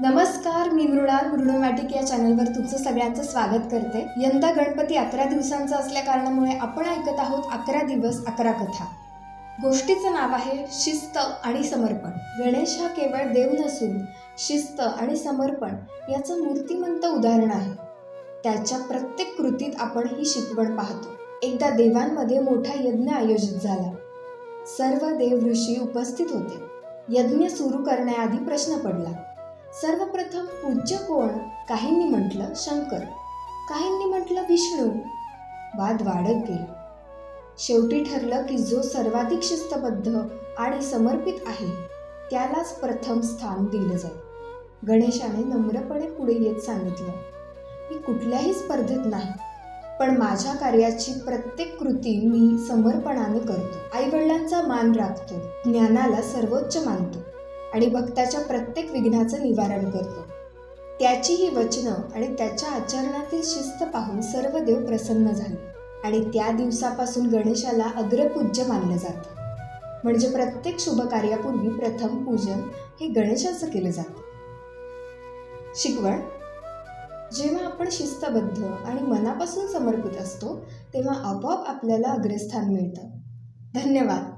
नमस्कार मी मृणाल मृणोमॅटिक या चॅनलवर तुमचं सगळ्यांचं स्वागत करते. यंदा गणपती अकरा दिवसांचा असल्या कारणामुळे आपण ऐकत आहोत अकरा दिवस अकरा कथा. गोष्टीचं नाव आहे शिस्त आणि समर्पण. गणेश हा केवळ देव नसून शिस्त आणि समर्पण याचं मूर्तिमंत उदाहरण आहे. त्याच्या प्रत्येक कृतीत आपण ही शिकवण पाहतो. एकदा देवांमध्ये मोठा यज्ञ आयोजित झाला. सर्व देव ऋषी उपस्थित होते. यज्ञ सुरू करण्याआधी प्रश्न पडला. सर्वप्रथम पूज्य कोण? काहींनी म्हटलं शंकर काहींनी म्हटलं विष्णू. वाद वाढत गेला. शेवटी ठरलं की जो सर्वाधिक शिस्तबद्ध आणि समर्पित आहे त्यालाच प्रथम स्थान दिलं जाईल. गणेशाने नम्रपणे पुढे येत सांगितलं मी कुठल्याही स्पर्धेत नाही पण माझ्या कार्याची प्रत्येक कृती मी समर्पणाने करतो. आईवडिलांचा मान राखतो ज्ञानाला सर्वोच्च मानतो. आणि भक्ताच्या प्रत्येक विघ्नाचं निवारण करतो. त्याची ही वचनं आणि त्याच्या आचरणातील शिस्त पाहून सर्व देव प्रसन्न झाले आणि त्या दिवसापासून गणेशाला अग्रपूज्य मानलं जातं. म्हणजे प्रत्येक शुभ कार्यापूर्वी प्रथम पूजन हे गणेशाचं केलं जातं. शिकवण. जेव्हा आपण शिस्तबद्ध आणि मनापासून समर्पित असतो तेव्हा आपोआप आपल्याला अग्रस्थान मिळतं. धन्यवाद.